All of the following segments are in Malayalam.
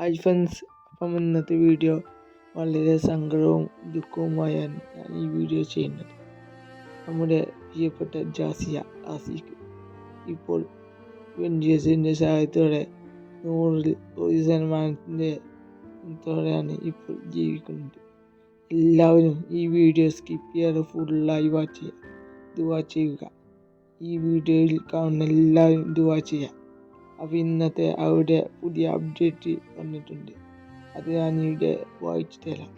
ഹായ് ഫ്രണ്ട്സ് അപ്പം ഇന്നത്തെ വീഡിയോ വളരെ സങ്കടവും ദുഃഖവുമായാണ് ഞാൻ ഈ വീഡിയോ ചെയ്യുന്നത്. നമ്മുടെ പ്രിയപ്പെട്ട ജാസിയ ആസിക്ക് ഇപ്പോൾ വെഞ്ചേഴ്സിന്റെ സഹായത്തോടെ നൂറിൽ ഒരു ശതമാനത്തിന്റെ ത്തോടെയാണ് ഇപ്പോൾ ജീവിക്കുന്നത്. എല്ലാവരും ഈ വീഡിയോ സ്കിപ്പ് ചെയ്യാതെ ഫുള്ളായി വാച്ച് ചെയ്യുക. ദുവാ ചെയ്യുക. ഈ വീഡിയോയിൽ കാണുന്ന എല്ലാവരും ദുവാ ചെയ്യുക. അപ്പോൾ ഇന്നത്തെ അവിടെ പുതിയ അപ്ഡേറ്റ് വന്നിട്ടുണ്ട്. അത് ഞാൻ ഇവിടെ വായിച്ചു തരാം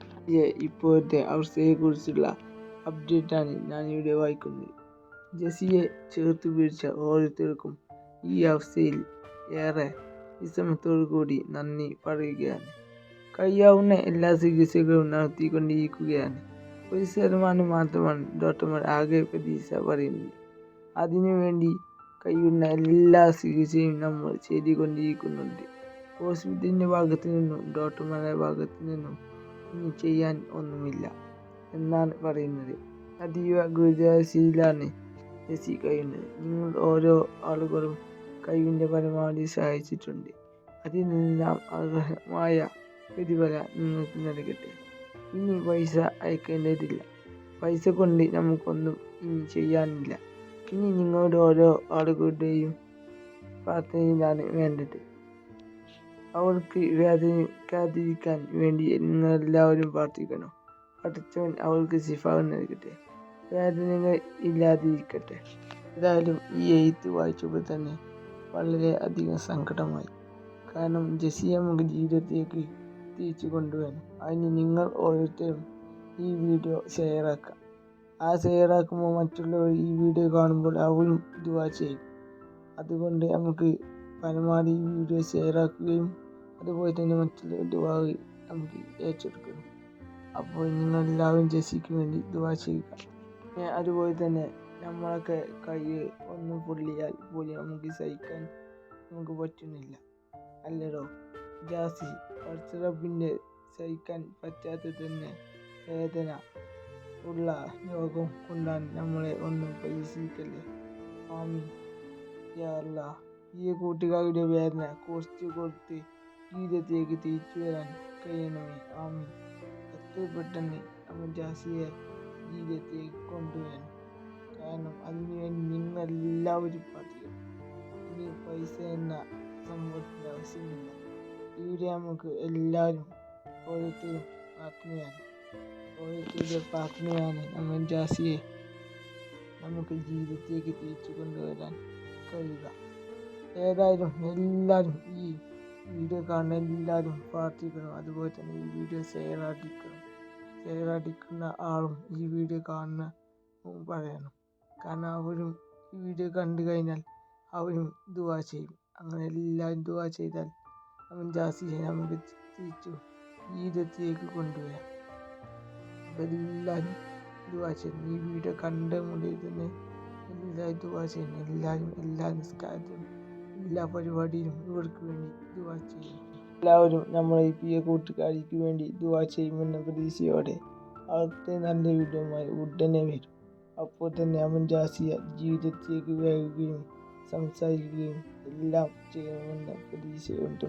ഇപ്പോഴത്തെ അവസ്ഥയെക്കുറിച്ചുള്ള അപ്ഡേറ്റാണ് ഞാൻ ഇവിടെ വായിക്കുന്നത്. ജെസിയെ ചേർത്ത് പിടിച്ച ഓരോരുത്തർക്കും ഈ അവസ്ഥയിൽ ഏറെ വിഷമത്തോടു കൂടി നന്ദി പറയുകയാണ്. കഴിയാവുന്ന എല്ലാ ചികിത്സകളും നടത്തിക്കൊണ്ടിരിക്കുകയാണ്. ഒരു ശതമാനം മാത്രമാണ് ഡോക്ടർമാർ ആകെ പ്രതീക്ഷ പറയുന്നത്. അതിനുവേണ്ടി കഴിയുന്ന എല്ലാ ചികിത്സയും നമ്മൾ ചെയ്തുകൊണ്ടിരിക്കുന്നുണ്ട്. ഹോസ്പിറ്റലിന്റെ ഭാഗത്തു നിന്നും ഡോക്ടർമാരുടെ ഭാഗത്തു നിന്നും ഇനി ചെയ്യാൻ ഒന്നുമില്ല എന്നാണ് പറയുന്നത്. അതീവ ഗുരുതരശീലാണ് ജെസി കഴിയുന്നത്. നിങ്ങൾ ഓരോ ആളുകളും കഴിവിന്റെ പരമാവധി സഹായിച്ചിട്ടുണ്ട്. അതിൽ നിന്നെല്ലാം അർഹമായ പ്രതിഫല നിങ്ങൾക്ക് നൽകട്ടെ. ഇനി പൈസ അയക്കേണ്ടതില്ല. പൈസ കൊണ്ട് നമുക്കൊന്നും ഇനി ചെയ്യാനില്ല. ഇനി നിങ്ങളുടെ ഓരോ ആളുകളുടെയും പ്രാർത്ഥനയിലാണ് വേണ്ടത്. അവർക്ക് വേദനിക്കാതിരിക്കാൻ വേണ്ടി നിങ്ങളെല്ലാവരും പ്രാർത്ഥിക്കണം. പഠിച്ചവൻ അവർക്ക് ശിഫാവ് നൽകട്ടെ. വേദനകൾ ഇല്ലാതിരിക്കട്ടെ. ഏതായാലും ഈ എഴുത്ത് വായിച്ചപ്പോൾ തന്നെ വളരെ അധികം സങ്കടമായി. കാരണം ജസിയ നമുക്ക് ജീവിതത്തിലേക്ക് തിരിച്ചു കൊണ്ടുവരണം അതിന് നിങ്ങൾ ഓരോരുത്തരും ഈ വീഡിയോ ഷെയറാക്കുക ആ ഷെയറാക്കുമ്പോൾ മറ്റുള്ളവർ ഈ വീഡിയോ കാണുമ്പോൾ അവരും ദുവാ ചെയ്യും. അതുകൊണ്ട് നമുക്ക് പരമാവധി ഈ വീഡിയോ ഷെയറാക്കുകയും അതുപോലെ തന്നെ മറ്റുള്ള ദുവാ നമുക്ക് ഏറ്റെടുക്കണം അപ്പോൾ നിങ്ങളെല്ലാവരും ജെസ്സിക്ക് വേണ്ടി ദുവാ ചെയ്യുക. അതുപോലെ തന്നെ നമ്മളൊക്കെ കൈ ഒന്ന് പൊള്ളിയാൽ പോലും നമുക്ക് സഹിക്കാൻ നമുക്ക് പറ്റുന്നില്ല. അല്ലടോ? ജാസി പടച്ചറബിന്റെ സഹിക്കാൻ പറ്റാത്ത തന്നെ വേദന. ഉള്ള യോഗം കൊണ്ടാണ് നമ്മളെ ഒന്നും പരീക്ഷിക്കല്ലേ ആമി യാല്ല ഈ കൂട്ടുകാരുടെ വേദന കുറച്ച് കൊടുത്ത് ജീവിതത്തിലേക്ക് തിരിച്ചു വരാൻ കഴിയണമേ. ആമി എത്ര പെട്ടെന്ന് ജാസിയെ ജീവിതത്തിലേക്ക് കൊണ്ടുവരാൻ. കാരണം അതിനുവേണ്ടി നിങ്ങളെല്ലാവരും പറയും ഇനി പൈസ എന്ന സംഭവത്തിന്റെ ആവശ്യമില്ല. ഇവിടെ നമുക്ക് എല്ലാവരും ഓരോരുത്തരും പ്രാർത്ഥനയാണ് ഓരോരുത്തരുടെ പ്രാർത്ഥനയാണ് നമ്മൾ ജാസിയെ നമുക്ക് ജീവിതത്തിലേക്ക് തിരിച്ചു കൊണ്ടുവരാൻ കഴിയുക. ഏതായാലും എല്ലാവരും ഈ വീഡിയോ കാണുന്ന എല്ലാവരും പ്രാർത്ഥിക്കണം. അതുപോലെ തന്നെ ഈ വീഡിയോ ഷെയർ അടിക്കുന്ന ആളും ഈ വീഡിയോ കാണുന്ന പറയണം. കാരണം അവരും ഈ വീഡിയോ കണ്ടു കഴിഞ്ഞാൽ അവരും ദുവാ ചെയ്യും. അങ്ങനെ എല്ലാവരും ദുവാ ചെയ്താൽ അവൻ ജാസിയെ നമുക്ക് തിരിച്ചു ജീവിതത്തിലേക്ക് കൊണ്ടുവരാം. എല്ലാവരും ദുവാ ചെയ്യുന്നു ഈ വീഡിയോ കണ്ട മുതൽ തന്നെ എല്ലാവരും ദുവാ ചെയ്യുന്നു എല്ലാവരും എല്ലാ നിസ്കാരത്തിലും എല്ലാ പരിപാടിയിലും ഇവർക്ക് വേണ്ടി ദുവാ ചെയ്യുന്നു എല്ലാവരും നമ്മളെ ഈ പ്രിയ കൂട്ടുകാരിക്ക് വേണ്ടി ദുവാ ചെയ്യുമെന്ന പ്രതീക്ഷയോടെ അടുത്ത നല്ല വീഡിയോമായി ഉടനെ വരും. അപ്പോൾ തന്നെ അവൻ ജാസിയ ജീവിതത്തിലേക്ക് വേകുകയും സംസാരിക്കുകയും എല്ലാം ചെയ്യണമെന്ന പ്രതീക്ഷയുണ്ട്